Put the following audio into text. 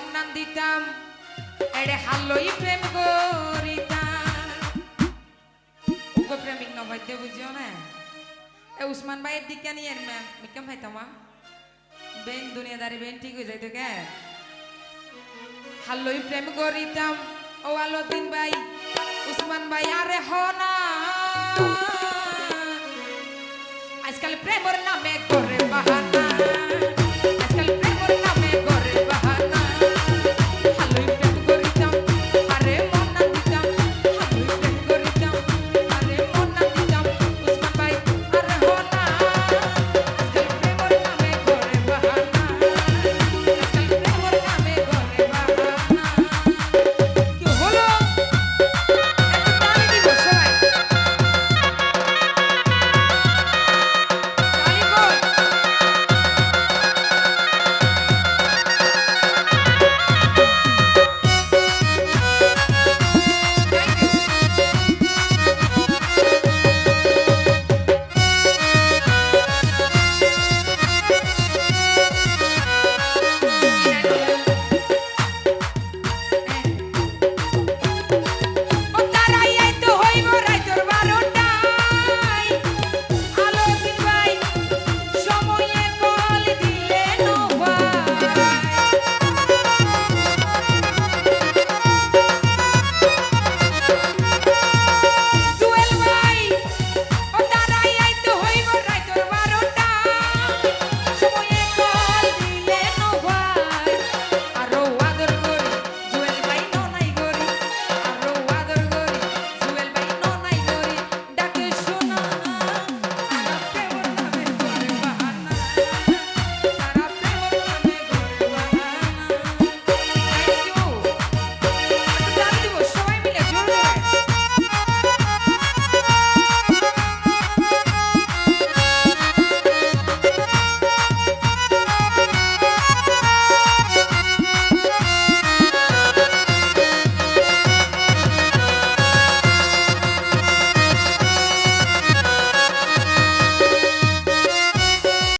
সন্ধান দিতাম, এড়ে হাল্লই প্রেম করিতাম। উগো প্রেমিক নভাইতে বুঝিও না? এ উসমান ভাইয়ের দিকে নিয়ে ম্যাম মিকাম ভাইতামা বেন দুনিয়াদারি বেন ঠিক হয়ে যাইতো কে? হাল্লই প্রেম করিতাম, ও আলোদিন ভাই, উসমান ভাই আরে হনা আজকাল প্রেমর নামে করে বাহানা।